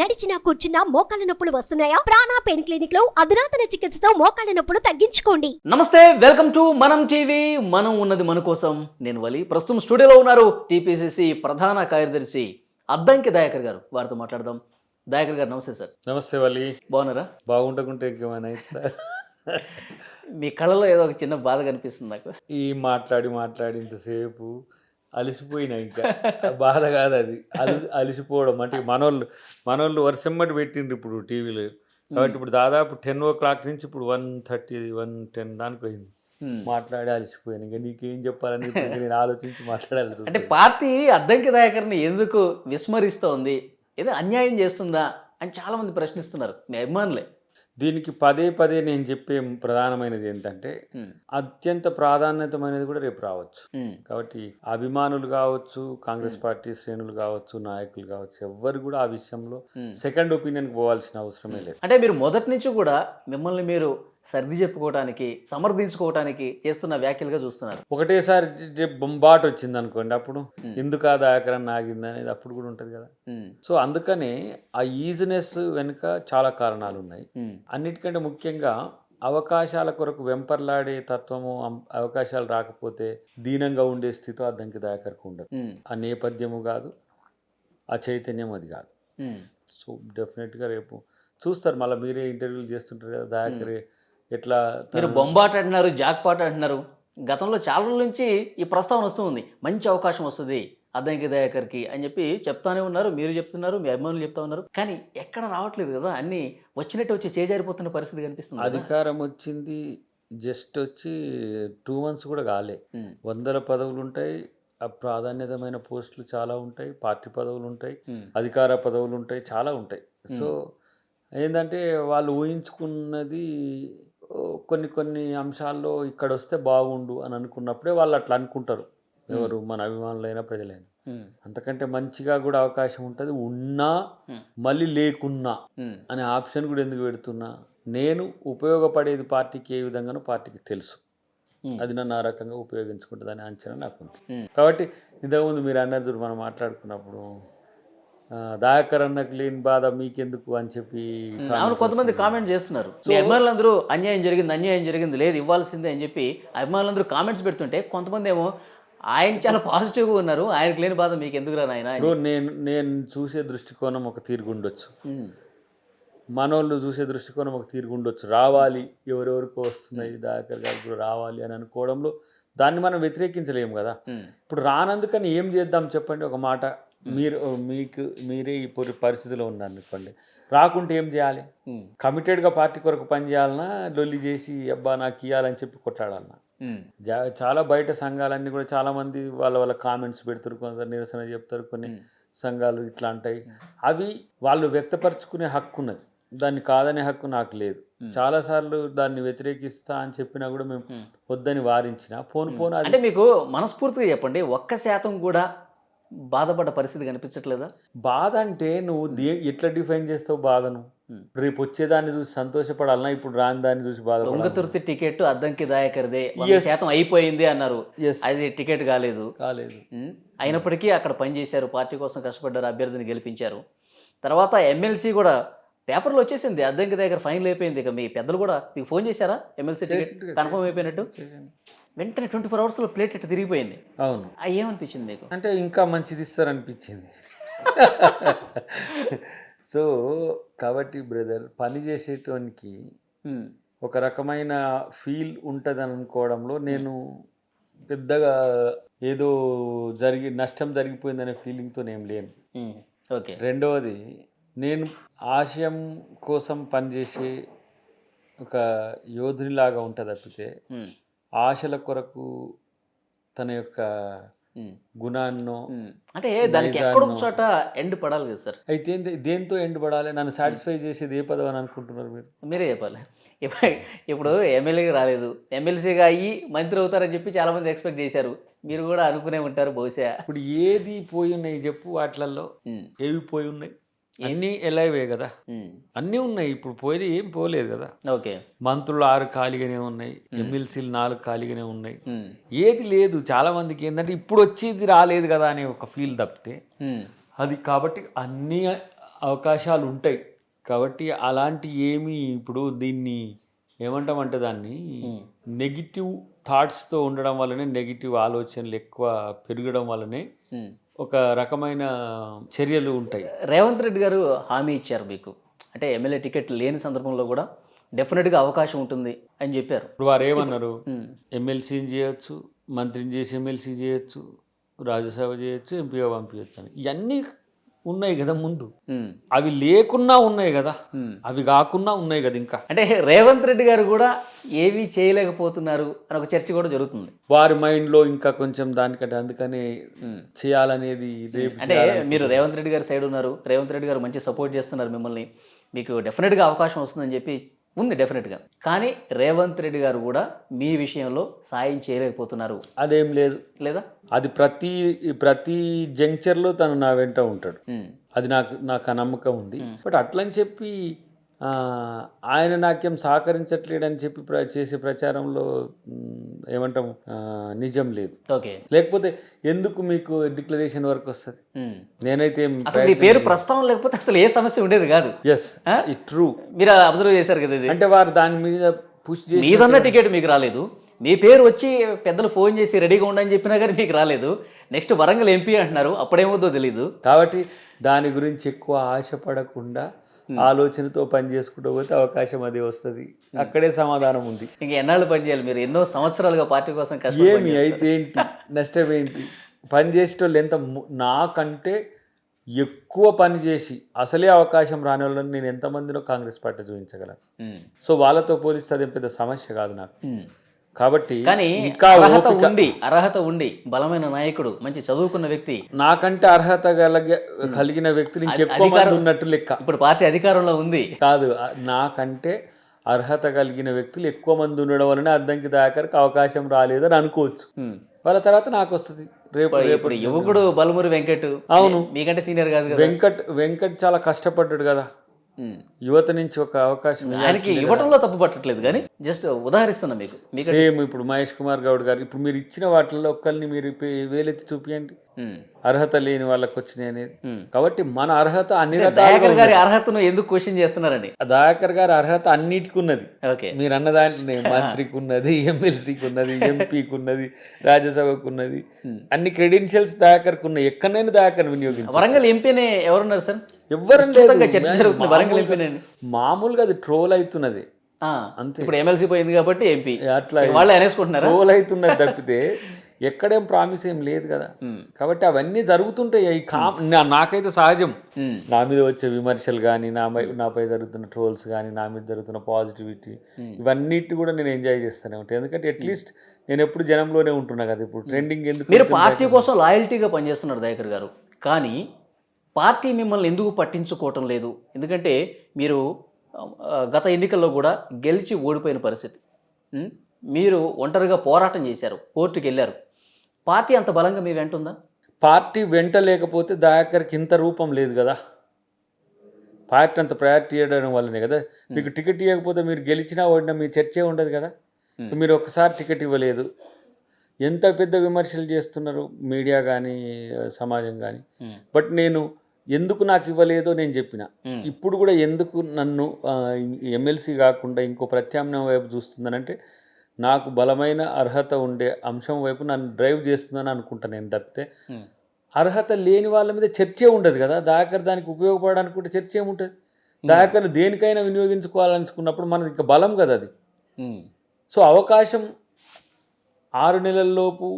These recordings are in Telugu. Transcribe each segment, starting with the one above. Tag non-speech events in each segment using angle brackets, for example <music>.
నడిచినా కూర్చున్నా మోకాళ్ళ నొప్పులు వస్తున్నాయా? ప్రాణా పెయిన్ క్లినిక్లో అధునాతన చికిత్సతో మోకాళ్ళ నొప్పులు తగ్గించుకోండి. నమస్తే వెల్కమ్ టు మనం టీవీ. మనం ఉన్నది మన కోసం. నేను వలి. ప్రస్తుతం స్టూడియోలో ఉన్నారు టీపీసీసీ ప్రధాన కార్యదర్శి అద్దంకి దయాకర్ గారు. వారితో మాట్లాడదాం. దయాకర్ గారు నమస్తే సార్. నమస్తే వల్లి బాగున్నారా? బాగుండకుంటే ఇంకేమైనా అవుతుందా? మీ కళలో ఏదో ఒక చిన్న బాధ కనిపిస్తుంది నాకు. ఈ మాట్లాడి మాట్లాడి ఇంతసేపు అలసిపోయినా ఇంకా. బాధ కాదు అది. అలసి అలసిపోవడం. అంటే మనోళ్ళు మనోళ్ళు వర్షమ్మటి పెట్టిండ్రు ఇప్పుడు టీవీలో. కాబట్టి ఇప్పుడు దాదాపు టెన్ ఓ క్లాక్ నుంచి ఇప్పుడు వన్ థర్టీ వన్ టెన్ దానికి పోయింది. Hmm. మాట్లాడి అలసిపోయాను. ఇంకా నీకేం చెప్పాలని నేను ఆలోచించి మాట్లాడాల్సి అంటే. పార్టీ అద్దంకి దయాకర్ని ఎందుకు విస్మరిస్తోంది? ఏదో అన్యాయం చేస్తుందా అని చాలా మంది ప్రశ్నిస్తున్నారు మీ అభిమానులే. దీనికి పదే పదే నేను చెప్పే ప్రధానమైనది ఏంటంటే అత్యంత ప్రాధాన్యతమైనది కూడా రేపు రావచ్చు. కాబట్టి అభిమానులు కావచ్చు కాంగ్రెస్ పార్టీ శ్రేణులు కావచ్చు నాయకులు కావచ్చు ఎవ్వరు కూడా ఆ విషయంలో. సెకండ్ ఒపీనియన్కి పోవాల్సిన అవసరమే లేదు. అంటే మీరు మొదటి నుంచి కూడా మిమ్మల్ని మీరు సర్ది చెప్పుకోవటానికి సమర్థించుకోవటానికి చేస్తున్న వ్యాఖ్యలుగా చూస్తున్నారు. ఒకటేసారి బొంబాట్ వచ్చింది అనుకోండి అప్పుడు. ఎందుకు ఆ దాకరణ ఆగింది అనేది అప్పుడు కూడా ఉంటుంది కదా. సో అందుకనే ఆ ఈజినెస్ వెనుక చాలా కారణాలు ఉన్నాయి. అన్నిటికంటే ముఖ్యంగా అవకాశాల కొరకు వెంపర్లాడే తత్వము అవకాశాలు రాకపోతే దీనంగా ఉండే స్థితి అద్దంకి దాకరకు ఉండదు. ఆ నేపథ్యము కాదు ఆ చైతన్యం అది కాదు. సో డెఫినెట్గా రేపు చూస్తారు. మళ్ళీ మీరే ఇంటర్వ్యూలు చేస్తుంటారు కదా దయాకరే ఎట్లా మీరు బొంబాట్ అంటున్నారు జాక్పాట్ అంటున్నారు. గతంలో చాలా రోజుల నుంచి ఈ ప్రస్తావన వస్తూ ఉంది. మంచి అవకాశం వస్తుంది అద్దంకి దయాకర్కి అని చెప్పి చెప్తానే ఉన్నారు. మీరు చెప్తున్నారు మీ అభిమానులు చెప్తా ఉన్నారు. కానీ ఎక్కడ రావట్లేదు కదా అన్ని వచ్చినట్టు వచ్చి చేజారిపోతున్న పరిస్థితి కనిపిస్తుంది. అధికారం వచ్చింది జస్ట్ వచ్చి టూ మంత్స్ కూడా కాలే. వందల పదవులు ఉంటాయి ఆ ప్రాధాన్యతమైన పోస్టులు చాలా ఉంటాయి పార్టీ పదవులు ఉంటాయి అధికార పదవులు ఉంటాయి చాలా ఉంటాయి. సో ఏంటంటే వాళ్ళు ఊహించుకున్నది కొన్ని కొన్ని అంశాల్లో ఇక్కడ వస్తే బాగుండు అని అనుకున్నప్పుడే వాళ్ళు అట్లా అనుకుంటారు. ఎవరు మన అభిమానులైనా ప్రజలైనా. అంతకంటే మంచిగా కూడా అవకాశం ఉంటుంది. ఉన్నా. మళ్ళీ లేకున్నా అనే ఆప్షన్ కూడా ఎందుకు పెడుతున్నా నేను ఉపయోగపడేది పార్టీకి ఏ విధంగానో పార్టీకి తెలుసు. అది నన్ను ఆ రకంగా ఉపయోగించుకుంటుంది అనే అంచనా నాకు ఉంది. కాబట్టి ఇంతకుముందు మీరు అన్నారు మనం మాట్లాడుకున్నప్పుడు దయాకర్ అన్నకు లేని బాధ మీకెందుకు అని చెప్పి అవును కొంతమంది. కామెంట్ చేస్తున్నారు. మీ అభిమానులందరూ అన్యాయం జరిగింది అన్యాయం జరిగింది లేదు ఇవ్వాల్సిందే అని చెప్పి అభిమానులందరూ కామెంట్స్ పెడుతుంటే కొంతమంది ఏమో ఆయన చాలా పాజిటివ్గా ఉన్నారు ఆయనకు లేని బాధ మీకు ఎందుకు నాయన నేను నేను చూసే దృష్టికోణం ఒక తీరుగు ఉండొచ్చు. మనోళ్ళు చూసే దృష్టికోణం ఒక తీరుగు ఉండొచ్చు. రావాలి ఎవరెవరికో వస్తున్నాయి దయాకర్ గారికి రావాలి అని అనుకోవడంలో దాన్ని మనం వ్యతిరేకించలేము కదా. ఇప్పుడు రానందుకని ఏం చేద్దాం చెప్పండి ఒక మాట మీరు మీకు మీరే ఈ పరి- పరిస్థితిలో ఉన్నారు అనుకోండి రాకుంటే ఏం చేయాలి? కమిటెడ్గా పార్టీ కొరకు పని చేయాలన్నా లొల్లి చేసి అబ్బా నాకు ఇవ్వాలని చెప్పి కొట్లాడాలన్నా. చాలా బయట సంఘాలన్నీ కూడా చాలామంది వాళ్ళ వాళ్ళ కామెంట్స్ పెడతారు కొందరు నిరసన చెప్తారు కొన్ని. సంఘాలు ఇట్లా అంటాయి. అవి వాళ్ళు వ్యక్తపరచుకునే హక్కు ఉన్నది. దాన్ని కాదనే హక్కు నాకు లేదు. చాలాసార్లు దాన్ని వ్యతిరేకిస్తా అని చెప్పినా కూడా మేము. వద్దని వారించిన ఫోన్ ఫోన్ అంటే మీకు మనస్ఫూర్తిగా చెప్పండి ఒక్క శాతం కూడా బాధపడ్డ పరిస్థితి కనిపించట్లేదా? బాధ అంటే నువ్వు దే ఎట్లా డిఫైన్ చేస్తావు బాధను. రేపు వచ్చేదాన్ని చూసి సంతోషపడాలన్నా ఇప్పుడు రాని దాన్ని చూసి బాధపడాలి దొంగతుర్తి టికెట్ అద్దంకి దాయకరిదే. శాతం అయిపోయింది అన్నారు. అది టికెట్ కాలేదు. కాలేదు. అయినప్పటికీ అక్కడ పనిచేశారు పార్టీ కోసం కష్టపడ్డారు. అభ్యర్థిని గెలిపించారు. తర్వాత ఎమ్మెల్సీ కూడా పేపర్లో వచ్చేసింది. అద్దంకి దగ్గర ఫైనల్ అయిపోయింది. ఇక మీ పెద్దలు కూడా మీకు ఫోన్ చేశారా? ఎమ్మెల్సీ టికెట్ కన్ఫర్మ్ అయిపోయినట్టు? వెంటనే ట్వంటీ ఫోర్ అవర్స్లో ప్లేట్ ఇట్లా తిరిగిపోయింది. అవును. ఏమనిపించింది మీకు? అంటే ఇంకా మంచిది ఇస్తారనిపించింది. <laughs> సో కాబట్టి బ్రదర్ పని చేసేటోనికి ఒక రకమైన ఫీల్ ఉంటుందని అనుకోవడంలో నేను పెద్దగా ఏదో జరిగి నష్టం జరిగిపోయిందనే ఫీలింగ్తో నేను లేను. ఓకే. రెండవది నేను ఆశయం కోసం పనిచేసే ఒక యోధునిలాగా ఉంటుంది తప్పితే ఆశల కొరకు తన యొక్క గుణాన్నో. అంటే దానికి చోట ఎండ్ పడాలి కదా సార్. అయితే దేంతో ఎండ్ పడాలి? నన్ను సాటిస్ఫై చేసేది ఏ పదవి అని అనుకుంటున్నారు మీరు? మీరే చెప్పాలి. ఇప్పుడు ఎమ్మెల్యేగా రాలేదు. ఎమ్మెల్సీగా అయ్యి మంత్రి అవుతారని చెప్పి చాలా మంది ఎక్స్పెక్ట్ చేశారు. మీరు కూడా అనుకునే ఉంటారు బహుశా. ఇప్పుడు ఏది పోయి ఉన్నాయి చెప్పు వాటిలలో. ఏవి పోయి ఉన్నాయి? అన్నీ ఎలావే కదా? అన్నీ ఉన్నాయి. ఇప్పుడు పోయి ఏం పోలేదు కదా? ఓకే. మంత్రులు ఆరు ఖాళీగానే ఉన్నాయి. ఎమ్మెల్సీలు నాలుగు ఖాళీగానే ఉన్నాయి. ఏది లేదు. చాలా మందికి ఏంటంటే ఇప్పుడు వచ్చేది రాలేదు కదా అనే ఒక ఫీల్ తప్పితే అది కాబట్టి అన్నీ అవకాశాలు ఉంటాయి. కాబట్టి అలాంటి ఏమి ఇప్పుడు దీన్ని ఏమంటామంటే దాన్ని. నెగిటివ్ థాట్స్తో ఉండడం వల్లనే నెగిటివ్ ఆలోచనలు ఎక్కువ పెరగడం వల్లనే. ఒక రకమైన చర్యలు ఉంటాయి. రేవంత్ రెడ్డి గారు హామీ ఇచ్చారు మీకు. అంటే ఎమ్మెల్యే టికెట్ లేని సందర్భంలో కూడా డెఫినెట్గా అవకాశం ఉంటుంది అని చెప్పారు. ఇప్పుడు వారు ఏమన్నారు. ఎమ్మెల్సీని చేయొచ్చు మంత్రిని చేసి ఎమ్మెల్సీ చేయొచ్చు రాజ్యసభ చేయొచ్చు ఎంపీగా పంపించచ్చు అని. ఇవన్నీ ఉన్నాయి కదా ముందు. అవి లేకున్నా ఉన్నాయి కదా. అవి కాకున్నా ఉన్నాయి కదా ఇంకా. అంటే రేవంత్ రెడ్డి గారు కూడా ఏమీ చేయలేకపోతున్నారు అని ఒక చర్చ కూడా జరుగుతుంది. వారి మైండ్లో ఇంకా కొంచెం దానికంటే అందుకనే. చేయాలనేది రేపు అంటే మీరు రేవంత్ రెడ్డి గారి సైడ్ ఉన్నారు. రేవంత్ రెడ్డి గారు మంచి సపోర్ట్ చేస్తున్నారు మిమ్మల్ని. మీకు డెఫినెట్గా అవకాశం వస్తుందని చెప్పి ఉంది డెఫినెట్గా కానీ రేవంత్ రెడ్డి గారు కూడా మీ విషయంలో సాయం చేయలేకపోతున్నారు. అదేం లేదు. లేదా? అది ప్రతి ప్రతి జంక్చర్లో తను నా వెంట ఉంటాడు. అది నాకు నాకు నమ్మకం ఉంది. బట్ అట్లని చెప్పి ఆయన నాకేం సహకరించట్లేడని చెప్పి చేసే ప్రచారంలో ఏమంటాం నిజం లేదు. ఓకే. లేకపోతే ఎందుకు మీకు డిక్లరేషన్ వరకు వస్తుంది. నేనైతే అసలు మీ పేరు ప్రస్తావన లేకపోతే అసలు ఏ సమస్య ఉండేది కాదు. ఎస్ ఇట్ ట్రూ మీరు అబ్జర్వ్ చేశారు కదా ఇది? అంటే వారు దాని మీద పుష్ చేసి మీదన్న టికెట్ మీకు రాలేదు. మీ పేరు వచ్చి పెద్దలు ఫోన్ చేసి రెడీగా ఉండని చెప్పినా కానీ మీకు రాలేదు. నెక్స్ట్ వరంగల్ ఎంపీ అంటున్నారు. అప్పుడేమవుతుందో తెలీదు. కాబట్టి దాని గురించి ఎక్కువ ఆశపడకుండా ఆలోచనతో పని చేసుకుంటూ పోతే అవకాశం అది వస్తుంది. అక్కడే సమాధానం ఉంది. ఇంక ఎన్నాళ్ళు పని చేయాలి మీరు? ఎన్నో సంవత్సరాలుగా పార్టీ కోసం ఏమి అయితే ఏంటి? నష్టం ఏంటి? పని చేసేటోళ్ళు ఎంత నాకంటే ఎక్కువ పని చేసి అసలే అవకాశం రాని వాళ్ళని నేను ఎంతమందిలో కాంగ్రెస్ పార్టీ చూపించగలను. సో వాళ్ళతో పోలిస్తే అదేం పెద్ద సమస్య కాదు నాకు. కాబట్టి కానీ అర్హత ఉండి అర్హత ఉండి బలమైన నాయకుడు మంచి చదువుకున్న వ్యక్తి. నాకంటే అర్హత కలిగ కలిగిన వ్యక్తులు ఇంకెక్కువ మంది ఉన్నట్టు లెక్క. ఇప్పుడు పార్టీ అధికారంలో ఉంది. కాదు నాకంటే అర్హత కలిగిన వ్యక్తులు ఎక్కువ మంది ఉండడం వలన అద్దంకి దాకరికి అవకాశం రాలేదని అనుకోవచ్చు. వాళ్ళ తర్వాత నాకు వస్తుంది. రేపు రేపు యువకుడు బలమురి వెంకట్. అవును. మీకంటే సీనియర్ కాదు. వెంకట్ వెంకట్ చాలా కష్టపడ్డాడు కదా. యువత నుంచి ఒక అవకాశం ఆయనకి ఇవ్వటంలో తప్పు పట్టట్లేదు కానీ జస్ట్ ఉదాహరిస్తున్నా మీకు. సేమ్ ఇప్పుడు మహేష్ కుమార్ గౌడ్ గారు ఇప్పుడు మీరు ఇచ్చిన వాటిల్లో ఒక్కరిని మీరు వేలెత్తి చూపియండి. అర్హత లేని వాళ్ళకి వచ్చినాయి అనేది. కాబట్టి మన అర్హత అన్ని దయాకర్. గారి అర్హతను ఎందుకు క్వశ్చన్ చేస్తున్నారండి దయాకర్ గారి అర్హత అన్నిటికీ ఉన్నది ఓకే. మీరు అన్న దాంట్లోనే <laughs> మంత్రికి ఉన్నది ఎమ్మెల్సీకి ఉన్నది <laughs> ఎంపీకి ఉన్నది రాజ్యసభకు ఉన్నది అన్ని క్రెడెన్షియల్స్ దయాకర్కి ఉన్నాయి ఎక్కడైనా దయాకర్ వినియోగించు వరంగల్ ఎంపీనే ఎవరున్నారు సార్? వరంగల్ మామూలుగా- అది ట్రోల్ అవుతున్నది. అంతే. ఇప్పుడు ఎమ్మెల్సీ పోయింది కాబట్టి ఎంపీ. అట్లా వాళ్ళే అనేసుకుంటున్నారా? ట్రోల్ అవుతున్నది తప్పితే <laughs> ఎక్కడేం ప్రామిస్ ఏం లేదు కదా. కాబట్టి అవన్నీ జరుగుతుంటాయి ఈ కామ్ నాకైతే సహజం. నా మీద వచ్చే విమర్శలు కానీ నా నాపై జరుగుతున్న ట్రోల్స్ కానీ నా మీద జరుగుతున్న పాజిటివిటీ ఇవన్నిటి కూడా నేను ఎంజాయ్ చేస్తూనే ఉంటాను ఎందుకంటే అట్లీస్ట్ నేను ఎప్పుడు జనంలోనే ఉంటున్నా కదా. ఇప్పుడు ట్రెండింగ్ ఎందుకు మీరు పార్టీ కోసం లాయల్టీగా పనిచేస్తున్నారు దయాకర్ గారు. కానీ పార్టీ మిమ్మల్ని ఎందుకు పట్టించుకోవటం లేదు? ఎందుకంటే మీరు గత ఎన్నికల్లో కూడా గెలిచి ఓడిపోయిన పరిస్థితి. మీరు ఒంటరిగా పోరాటం చేశారు. కోర్టుకి వెళ్ళారు పార్టీ అంత బలంగా మీ వెంట ఉందా? పార్టీ వెంట లేకపోతే దయాకర్కి ఇంత రూపం లేదు కదా. పార్టీ అంత ప్రయారిటీ ఇవ్వడం వల్లనే కదా. మీకు టికెట్ ఇవ్వకపోతే మీరు గెలిచినా ఓడినా మీ చర్చే ఉండదు కదా. మీరు ఒకసారి టికెట్ ఇవ్వలేదు. ఎంత పెద్ద విమర్శలు చేస్తున్నారు మీడియా కానీ సమాజం కానీ బట్ నేను ఎందుకు నాకు ఇవ్వలేదో నేను చెప్పిన. ఇప్పుడు కూడా ఎందుకు నన్ను ఎమ్మెల్సీ కాకుండా ఇంకో ప్రత్యామ్నాయం వైపు చూస్తుందనంటే నాకు బలమైన అర్హత ఉండే అంశం వైపు నన్ను డ్రైవ్ చేస్తుందని అనుకుంటా నేను తప్పితే. అర్హత లేని వాళ్ళ మీద చర్చే ఉండదు కదా. దాకర్ దానికి ఉపయోగపడడానికి కూడా చర్చ ఏముంటుంది దాకర్ని దేనికైనా వినియోగించుకోవాలనుకున్నప్పుడు మనది ఇంకా బలం కదా అది. సో అవకాశం ఆరు నెలల్లోపు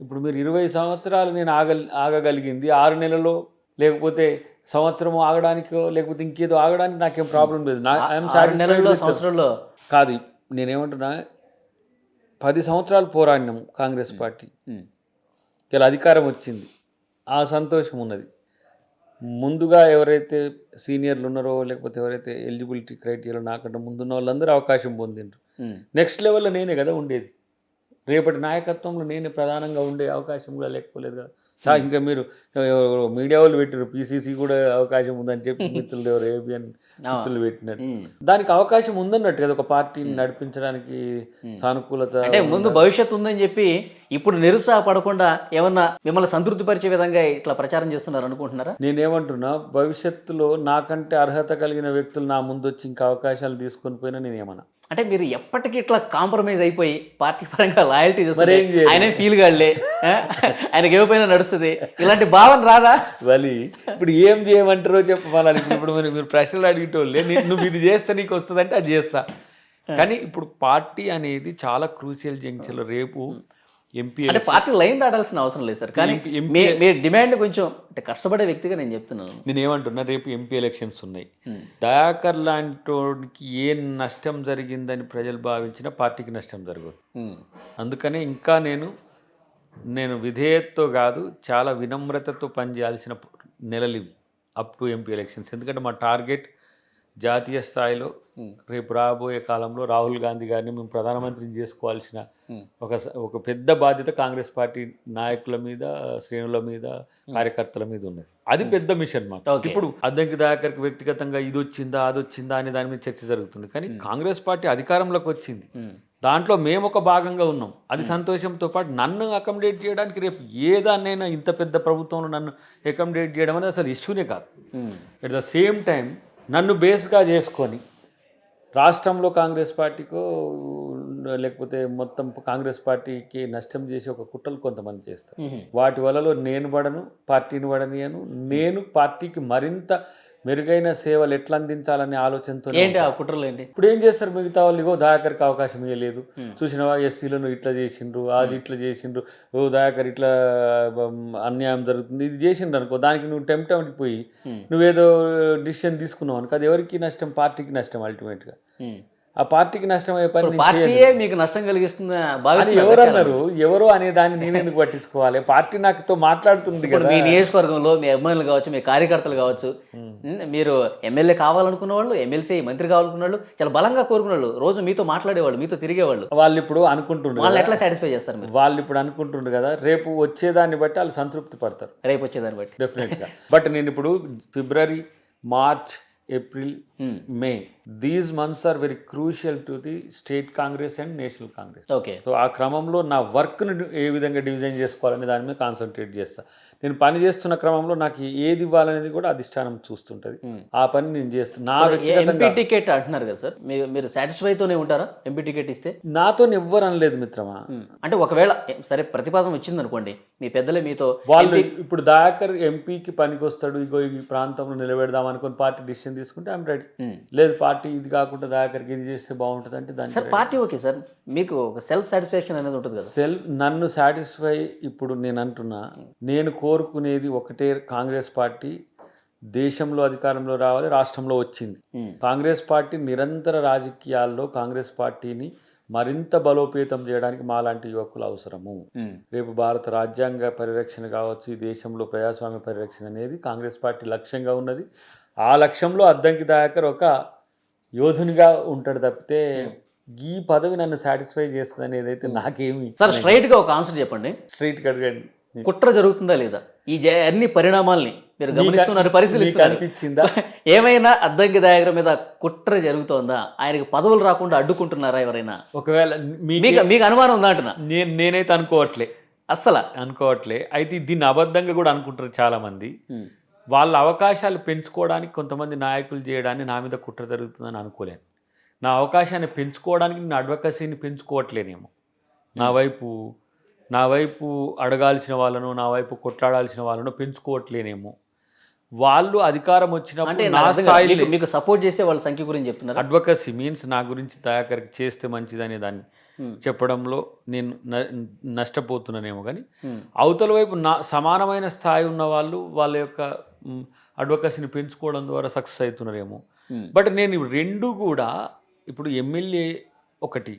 ఇప్పుడు మీరు ఇరవై సంవత్సరాలు నేను ఆగ ఆగగలిగింది. ఆరు నెలలో లేకపోతే సంవత్సరం ఆగడానికో లేకపోతే ఇంకేదో ఆగడానికి నాకేం ప్రాబ్లం లేదు. నా ఐఎమ్ నెలల్లో సంవత్సరంలో కాదు. నేనేమంటున్నా పది సంవత్సరాలు పోరాడినాం కాంగ్రెస్ పార్టీ. ఇలా అధికారం వచ్చింది. ఆ సంతోషం ఉన్నది. ముందుగా ఎవరైతే సీనియర్లు ఉన్నారో లేకపోతే ఎవరైతే ఎలిజిబిలిటీ క్రైటీరియా నాకంటే ముందున్న వాళ్ళందరూ అవకాశం పొందిండ్రు. నెక్స్ట్ లెవెల్లో నేనే కదా ఉండేది. రేపటి నాయకత్వంలో నేనే ప్రధానంగా ఉండే అవకాశం కూడా లేకపోలేదు కదా. చా- ఇంకా మీరు మీడియా వాళ్ళు పెట్టారు పిసిసి కూడా అవకాశం ఉందని చెప్పి <laughs> మిత్రులు ఎవరు ఏబిఎన్ మిత్రులు పెట్టినారు. దానికి అవకాశం ఉందన్నట్టు కదా ఒక పార్టీని నడిపించడానికి సానుకూలత అంటే ముందు భవిష్యత్తు ఉందని చెప్పి ఇప్పుడు నిరుత్సాహపడకుండా ఏమన్నా మిమ్మల్ని సంతృప్తిపరిచే విధంగా ఇట్లా ప్రచారం చేస్తున్నారు అనుకుంటున్నారా? నేనేమంటున్నా భవిష్యత్తులో నాకంటే అర్హత కలిగిన వ్యక్తులు నా ముందు వచ్చి ఇంకా అవకాశాలు తీసుకొని పోయినా నేనేమన్నా. అంటే మీరు ఎప్పటికీ ఇట్లా కాంప్రమైజ్ అయిపోయి పార్టీ పరంగా లాయల్టీ చేయాలి? ఆయన ఫీల్ కాళ్ళే ఆ? ఆయనకి ఇవ్వపోయినా నడుస్తుంది? ఇలాంటి భావన రాదా? వలి ఇప్పుడు ఏం చేయమంటారో చెప్పాలని ఇప్పుడు మీరు మీరు ప్రశ్నలు అడిగేటోళ్ళే. నువ్వు ఇది చేస్తే నీకు వస్తుందంటే అది చేస్తా. కానీ ఇప్పుడు పార్టీ అనేది చాలా క్రూషియల్ జంక్షన్లో రేపు ఎంపీ అంటే పార్టీ లైన్ దాటాల్సిన అవసరం లేదు సార్. కానీ మీ డిమాండ్ కొంచెం అంటే కష్టపడే వ్యక్తిగా నేను చెప్తున్నాను. నేను ఏమంటున్నా రేపు ఎంపీ ఎలక్షన్స్ ఉన్నాయి. దయాకర్ లాంటి ఏ నష్టం జరిగిందని ప్రజలు భావించినా పార్టీకి నష్టం జరగదు. అందుకనే ఇంకా నేను నేను విధేయతతో కాదు చాలా వినమ్రతతో పనిచేయాల్సిన నెలలు ఇవి అప్ టు ఎంపీ ఎలక్షన్స్ ఎందుకంటే మా టార్గెట్ జాతీయ స్థాయిలో రేపు రాబోయే కాలంలో రాహుల్ గాంధీ గారిని మేము ప్రధానమంత్రిని చేసుకోవాల్సిన ఒక స- ఒక పెద్ద బాధ్యత కాంగ్రెస్ పార్టీ నాయకుల మీద శ్రేణుల మీద కార్యకర్తల మీద ఉన్నది. అది పెద్ద మిషన్ Okay. ఇప్పుడు అద్దంకి దయాకర్కి వ్యక్తిగతంగా ఇది వచ్చిందా అది వచ్చిందా అనే దాని మీద చర్చ జరుగుతుంది. కానీ కాంగ్రెస్ పార్టీ అధికారంలోకి వచ్చింది. దాంట్లో మేము ఒక భాగంగా ఉన్నాం. అది సంతోషంతో పాటు నన్ను అకామిడేట్ చేయడానికి రేపు ఏ దాన్నైనా ఇంత పెద్ద ప్రభుత్వంలో నన్ను అకామిడేట్ చేయడం అనేది అసలు ఇష్యూనే కాదు. ఎట్ ద సేమ్ టైం నన్ను బేస్గా చేసుకొని రాష్ట్రంలో కాంగ్రెస్ పార్టీకో లేకపోతే మొత్తం కాంగ్రెస్ పార్టీకి నష్టం చేసి ఒక కుట్రలు కొంతమంది చేస్తారు. వాటి వలలో నేను పడను పార్టీని పడనియను నేను పార్టీకి మరింత మెరుగైన సేవలు ఎట్లా అందించాలనే ఆలోచనతో ఏంటి ఆ కుట్రలు ఏంటి? ఇప్పుడు ఏం చేస్తారు? మిగతా వాళ్ళు ఇగో దయాకర్కి అవకాశం ఇవ్వలేదు చూసినవా? ఎస్సీలను ఇట్లా చేసిండ్రు అది ఇట్లా చేసిండ్రు. ఓ దయాకర్ ఇట్లా అన్యాయం జరుగుతుంది. ఇది చేసిండ్రు అనుకో దానికి నువ్వు టెంప్ట్ అయిపోయి నువ్వేదో డిసిషన్ తీసుకున్నావు అనుకో అది ఎవరికి నష్టం? పార్టీకి నష్టం అల్టిమేట్గా. ఆ పార్టీకి నష్టం అయ్యే పని. పార్టీయే మీకు నష్టం కలిగిస్తుంది ఎవరు అన్నారు ఎవరు అనే దాన్ని నేను ఎందుకు పట్టించుకోవాలి? పార్టీ నాకుతో మాట్లాడుతుంది కదా మీ నియోజకవర్గంలో మీ అభిమానులు కావచ్చు మీ కార్యకర్తలు కావచ్చు ఉమ్, మీరు ఎమ్మెల్యే కావాలనుకున్న వాళ్ళు ఎమ్మెల్సీ మంత్రి కావాలనుకున్న వాళ్ళు చాలా బలంగా కోరుకున్న వాళ్ళు రోజు మీతో మాట్లాడేవాళ్ళు మీతో తిరిగేవాళ్ళు. వాళ్ళు ఇప్పుడు అనుకుంటుండ్రు వాళ్ళని కదా. ఎట్లా సాటిస్ఫై చేస్తారు మీరు? వాళ్ళు ఇప్పుడు అనుకుంటుండ్రు కదా రేపు వచ్చేదాన్ని బట్టి వాళ్ళు సంతృప్తి పడతారు. రేపు వచ్చేదాన్ని బట్టి. డెఫినెట్గా బట్ నేను ఇప్పుడు February March April Hmm. May these months are very crucial to the state Congress and national Congress okay so ఆ క్రమంలో నా వర్క్ను ఏ విధంగా డివిజన్ చేసుకోవాలనే దాని మీద కాన్సన్ట్రేట్ చేస్తా. నేను పని చేస్తున్న క్రమంలో నాకు ఏది ఇవ్వాలనేది కూడా అధిష్టానం చూస్తుంటది. ఆ పని నేను చేస్తున్నా నా వ్యక్తిగతంగా టికెట్ అంటున్నారు కదా సార్? మీరు సాటిస్ఫైతోనే ఉంటారా ఎంపీ టికెట్ ఇస్తే? నాతో ఎవ్వరు అనలేదు మిత్రమా? ఉమ్. అంటే ఒకవేళ సరే ప్రతిపాదన వచ్చింది అనుకోండి మీ పెద్దలే మీతో వాళ్ళు ఇప్పుడు దయాకర్ ఎంపీకి పనికొస్తాడు ఇగో ఈ ప్రాంతంలో నిలబెడదాం అనుకుని పార్టీ డిసిషన్ తీసుకుంటే ఐమ్ రెడీ. లేదు పార్టీ ఇది కాకుండా దయాకర్కి ఇది చేస్తే బాగుంటుంది అంటే సార్ పార్టీ ఓకే సార్ మీకు ఒక సెల్ఫ్ సాటిస్ఫాక్షన్ అనేది ఉంటుంది కదా? సెల్ఫ్ నన్ను సాటిస్ఫై ఇప్పుడు నేను అంటున్నా నేను కోరుకునేది ఒకటే కాంగ్రెస్ పార్టీ దేశంలో అధికారంలో రావాలి రాష్ట్రంలో వచ్చింది. ఉమ్. కాంగ్రెస్ పార్టీ నిరంతర రాజకీయాల్లో కాంగ్రెస్ పార్టీని మరింత బలోపేతం చేయడానికి మాలాంటి యువకులు అవసరము. ఉమ్. రేపు భారత రాజ్యాంగ పరిరక్షణ కావచ్చు ఈ దేశంలో ప్రజాస్వామ్య పరిరక్షణ అనేది కాంగ్రెస్ పార్టీ లక్ష్యంగా ఉన్నది. ఆ లక్ష్యంలో అద్దంకి దయాకర్ ఒక యోధునిగా ఉంటాడు తప్పితే ఈ పదవి నన్ను సాటిస్ఫై చేస్తుంది అనేది అయితే నాకేమి సార్ స్ట్రైట్గా ఒక ఆన్సర్ చెప్పండి. స్ట్రైట్ కడగండి కుట్ర జరుగుతుందా లేదా? ఈ అన్ని పరిణామాల్ని మీరు గమనిస్తున్నారు పరిశీలిస్తున్నారు. అనిపించిందా? <laughs> ఏమైనా అద్దంకి దాయగర మీద కుట్ర జరుగుతోందా? ఆయనకి పదవులు రాకుండా అడ్డుకుంటున్నారా ఎవరైనా? ఒకవేళ మీకు అనుమానం ఉందా అంటున్నా? నేను నేనైతే అనుకోవట్లే. అస్సలా? అనుకోవట్లే. అయితే దీన్ని అబద్ధంగా కూడా అనుకుంటారు చాలా మంది ఉమ్. వాళ్ళ అవకాశాలు పెంచుకోవడానికి కొంతమంది నాయకులు చేయడాన్ని నా మీద కుట్ర జరుగుతుందని అనుకోలేను. నా అవకాశాన్ని పెంచుకోవడానికి నేను అడ్వకసీని పెంచుకోవట్లేనేమో. నా వైపు నా వైపు అడగాల్సిన వాళ్ళను నా వైపు కొట్లాడాల్సిన వాళ్ళను పెంచుకోవట్లేనేమో. వాళ్ళు అధికారం వచ్చినప్పుడు నా. స్థాయిలో మీకు- సపోర్ట్ చేసే వాళ్ళ సంఖ్య గురించి చెప్తున్నారు? అడ్వకసీ మీన్స్ నా గురించి దయాకర్కి చేస్తే మంచిదనే దాన్ని చెప్పడంలో నేను నష్టపోతున్నానేమో కానీ అవతల వైపు నా సమానమైన స్థాయి ఉన్న వాళ్ళు వాళ్ళ యొక్క అడ్వకసీని పెంచుకోవడం ద్వారా సక్సెస్ అవుతున్నారేమో బట్ నేను రెండు కూడా ఇప్పుడు ఎమ్మెల్యే ఒకటి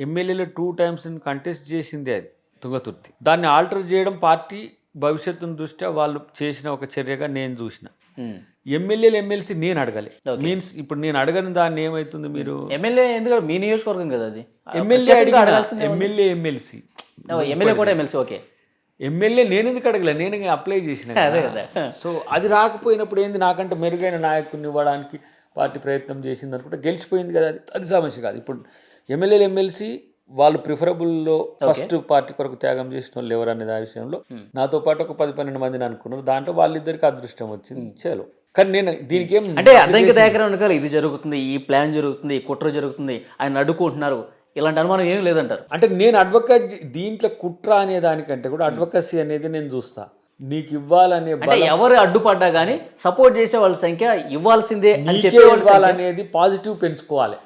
ఎమ్మెల్యేలో టూ టైమ్స్ కంటెస్ట్ చేసిందే అది తుంగతుర్తి దాన్ని ఆల్టర్ చేయడం పార్టీ భవిష్యత్తును దృష్ట్యా వాళ్ళు చేసిన ఒక చర్యగా నేను చూసిన ఎమ్మెల్యేలు ఎమ్మెల్సీ నేను అడగాలి మీన్స్ ఇప్పుడు నేను అడగని దాన్ని ఏమవుతుంది మీరు ఎమ్మెల్యే ఎందుకంటే మీ నియోజకవర్గం కదా అది ఎమ్మెల్యే. ఎమ్మెల్యే ఎమ్మెల్సీ ఎమ్మెల్యే కూడా ఎమ్మెల్సీ ఓకే ఎమ్మెల్యే నేను ఎందుకు అడగలే? నేను అప్లై చేసిన కదా. అదే కదా. <laughs> సో అది రాకపోయినప్పుడు ఏంది? నాకంటే మెరుగైన నాయకుడిని ఇవ్వడానికి పార్టీ ప్రయత్నం చేసింది అనుకుంటే గెలిచిపోయింది కదా. అది అది సమస్య కాదు. ఇప్పుడు ఎమ్మెల్యేలు ఎమ్మెల్సీ వాళ్ళు ప్రిఫరబుల్లో ఫస్ట్ పార్టీ కొరకు త్యాగం చేసిన వాళ్ళు ఎవరు అనేది ఆ విషయంలో నాతో పాటు ఒక పది పన్నెండు మందిని అనుకున్నారు. దాంట్లో వాళ్ళిద్దరికి అదృష్టం వచ్చింది. చలో. కానీ నేను దీనికి ఏం అంటే అద్దంకి దగ్గర ఇది జరుగుతుంది ఈ ప్లాన్ జరుగుతుంది ఈ కుట్ర జరుగుతుంది. ఆయన అడ్డుకుంటున్నారు. ఇలాంటి అనుమానం ఏం లేదంటారు. అంటే నేను అడ్వకేట్ దీంట్లో కుట్ర అనే దానికంటే కూడా అడ్వకసీ అనేది నేను చూస్తా. నీకు ఇవ్వాలనే అంటే ఎవరు అడ్డుపడ్డా కానీ సపోర్ట్ చేసే వాళ్ళ సంఖ్య ఇవ్వాల్సిందే నీకే ఇవ్వాలనేది పాజిటివ్ పెంచుకోవాలి.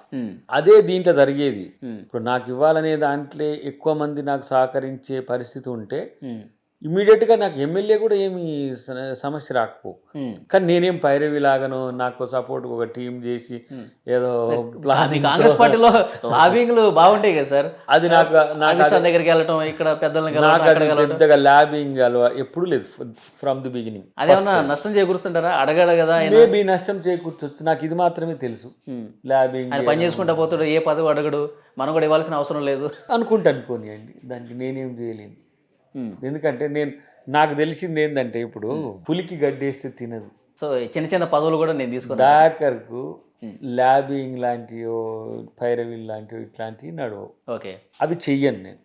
అదే దీంట్లో జరిగేది. ఇప్పుడు నాకు ఇవ్వాలనే దాంట్లో ఎక్కువ మంది నాకు సహకరించే పరిస్థితి ఉంటే ఇమీడియట్గా నాకు ఎమ్మెల్యే కూడా ఏమి సమస్య రాకపో. కానీ నేనేం పైరవి లాగను నాకు సపోర్ట్ ఒక టీం చేసి ఏదో ప్లానింగ్ కాంగ్రెస్ పార్టీలో లాబింగ్లు బాగుంటాయి కదా సార్. అది నాకు నాకు దగ్గరికి వెళ్ళటం ఇక్కడ పెద్దల్ని నాకు పెద్దగా ల్యాబింగ్ అలవా ఎప్పుడు లేదు ఫ్రమ్ ది బిగినింగ్ అదేమన్నా నష్టం చేకూరుస్తుంటారా? అడగాడు కదా మేబీ నష్టం చేకూర్చొచ్చు. నాకు ఇది మాత్రమే తెలుసు. ఆయన పని చేసుకుంటా పోతాడు ఏ పదవి అడగడు. మనం కూడా ఇవ్వాల్సిన అవసరం లేదు. అనుకుంటా అనుకోనియండి దానికి నేనేం చేయలేను. ఎందుకంటే నేను నాకు తెలిసింది ఏంటంటే ఇప్పుడు పులికి గడ్డేస్తే తినదు. సో చిన్న చిన్న పదవులు కూడా నేను తీసుకున్నాను. దాకర్కు ల్యాబింగ్ లాంటివో పైరవిల్ లాంటివి ఇట్లాంటివి నడవవు. ఓకే. అవి చెయ్యను నేను.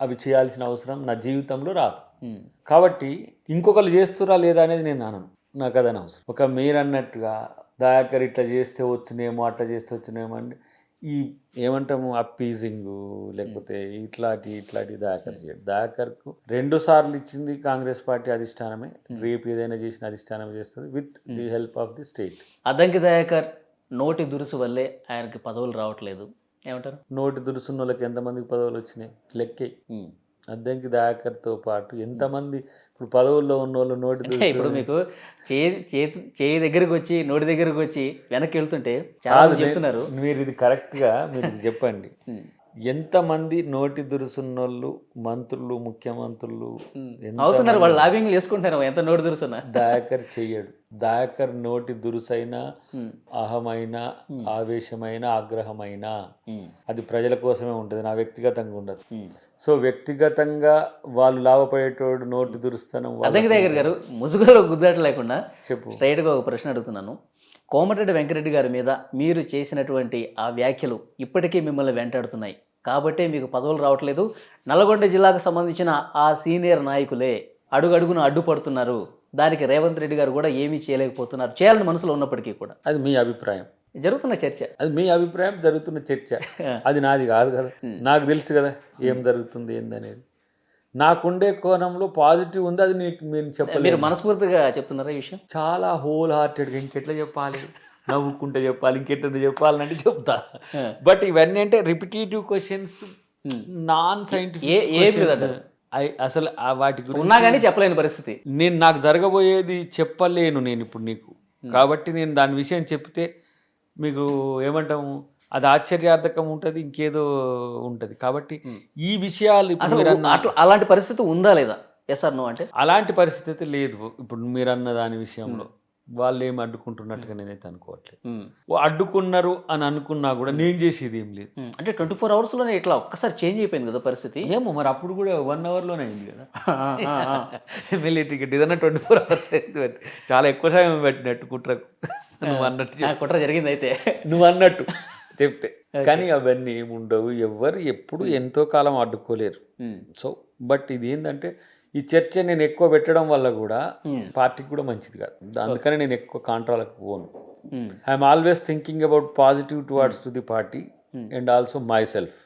అవి చేయాల్సిన అవసరం నా జీవితంలో రాదు. కాబట్టి ఇంకొకరు చేస్తురా లేదా అనేది నేను అనను. నాకు అదని అవసరం ఒక మీరు అన్నట్టుగా దాకర్ ఇట్లా చేస్తే వచ్చినేమో అట్లా చేస్తే వచ్చినేమో అంటే ఈ ఏమంటాము అప్పీజింగ్ లేకపోతే ఇట్లాంటి ఇట్లాంటి దాకర్ చేయడు. దాకర్కు రెండు సార్లు ఇచ్చింది కాంగ్రెస్ పార్టీ అధిష్టానమే. రేపు ఏదైనా చేసిన అధిష్టానమే చేస్తుంది with the help of the state. Addanki Dayakar నోటి దురుసు వల్లే ఆయనకి పదవులు రావట్లేదు. ఏమంటారు? నోటి దురుసున్న వాళ్ళకి ఎంతమందికి పదవులు వచ్చినాయి? లెక్కే. ఉమ్. అద్దంకి దాకర్తో పాటు ఎంతమంది ఇప్పుడు పదవుల్లో ఉన్న వాళ్ళు నోటి <laughs> ఇప్పుడు మీకు చేయి చేతి చేయి దగ్గరికి వచ్చి నోటి దగ్గరికి వచ్చి వెనక్కి వెళ్తుంటే చాలా చెప్తున్నారు నేను- మీరు ఇది కరెక్ట్గా మీరు చెప్పండి. <laughs> ఎంతమంది నోటి దురుసున్నోళ్ళు మంత్రులు ముఖ్యమంత్రులు అవుతున్నారు వాళ్ళు లాబింగ్ చేసుకుంటున్నారు ఎంత నోటి దురుసున్నా. దాకర్ చెయ్యడు. దాకర్ నోటి దురుసైన అహమైన ఆవేశమైన ఆగ్రహమైన అది ప్రజల కోసమే ఉంటుంది నా వ్యక్తిగతంగా ఉండదు. సో వ్యక్తిగతంగా వాళ్ళు లాభపడేటోడు నోటి దురుస్తనం అద్దంకి దగ్గర గారు ముసుగులో గుద్దాట లేకుండా చెప్పు. స్ట్రైట్గా ఒక ప్రశ్న అడుగుతున్నాను. కోమటిరెడ్డి వెంకరెడ్డి గారి మీద మీరు చేసినటువంటి ఆ వ్యాఖ్యలు ఇప్పటికీ మిమ్మల్ని వెంటాడుతున్నాయి. కాబట్టే మీకు పదవులు రావట్లేదు. నల్గొండ జిల్లాకు సంబంధించిన ఆ సీనియర్ నాయకులే అడుగడుగున అడ్డుపడుతున్నారు. దానికి రేవంత్ రెడ్డి గారు కూడా ఏమీ చేయలేకపోతున్నారు. చేయాలని మనసులో ఉన్నప్పటికీ కూడా. అది మీ అభిప్రాయం. జరుగుతున్న చర్చ. అది మీ అభిప్రాయం జరుగుతున్న చర్చ. <laughs> అది నాది కాదు కదా. నాకు తెలుసు కదా ఏం జరుగుతుంది ఏందనేది. నాకుండే కోణంలో పాజిటివ్ ఉంది అది నీకు మీరు చెప్పలేదు మీరు మనస్ఫూర్తిగా చెప్తున్నారా ఈ విషయం? చాలా హోల్ హార్టెడ్గా ఇంకెట్లా చెప్పాలి? <laughs> నవ్వుకుంటే చెప్పాలి ఇంకెట్లా చెప్పాలంటే చెప్తా. <laughs> బట్ ఇవన్నీ అంటే రిపిటేటివ్ క్వశ్చన్స్ నాన్ సైంటిఫిక్ ఏ- ఏం లేదంటారు? అసలు వాటి గురించి ఉన్నా కానీ చెప్పలేని పరిస్థితి. నేను నాకు జరగబోయేది చెప్పలేను నేను ఇప్పుడు నీకు. కాబట్టి నేను దాని విషయం చెప్తే మీకు ఏమంటాము? అది ఆశ్చర్యార్థకం ఉంటుంది ఇంకేదో ఉంటుంది. కాబట్టి ఈ విషయాలు ఇప్పుడు అట్లా అలాంటి పరిస్థితి ఉందా లేదా? ఎస్ నో అంటే? అలాంటి పరిస్థితి అయితే లేదు. ఇప్పుడు మీరు అన్న దాని విషయంలో. వాళ్ళు ఏం అడ్డుకుంటున్నట్టుగా నేనైతే అనుకోవట్లేదు. అడ్డుకున్నారు అని అనుకున్నా కూడా నేను చేసేది ఏం లేదు. అంటే ట్వంటీ ఫోర్ అవర్స్లోనే ఇట్లా ఒక్కసారి చేంజ్ అయిపోయింది కదా పరిస్థితి? ఏమో మరి అప్పుడు కూడా వన్ అవర్లోనే అయింది కదా. <laughs> ఎమ్మెల్యే టికెట్ ఇదన్నా ట్వంటీ ఫోర్ అవర్స్ అయింది. చాలా ఎక్కువ సమయం పెట్టినట్టు కుట్రకు. నువ్వు అన్నట్టు కుట్ర జరిగింది అయితే. నువ్వు అన్నట్టు. చెప్తే. కానీ అవన్నీ ఏముండవు. ఎవరు ఎప్పుడు ఎంతో కాలం అడ్డుకోలేరు ఉమ్, సో బట్ ఇది ఏంటంటే ఈ చర్చ నేను ఎక్కువ పెట్టడం వల్ల కూడా ఉమ్, పార్టీకి కూడా మంచిది కాదు. అందుకని నేను ఎక్కువ కాంట్రాలకు పోను. I'm always thinking about positive towards to the party and also myself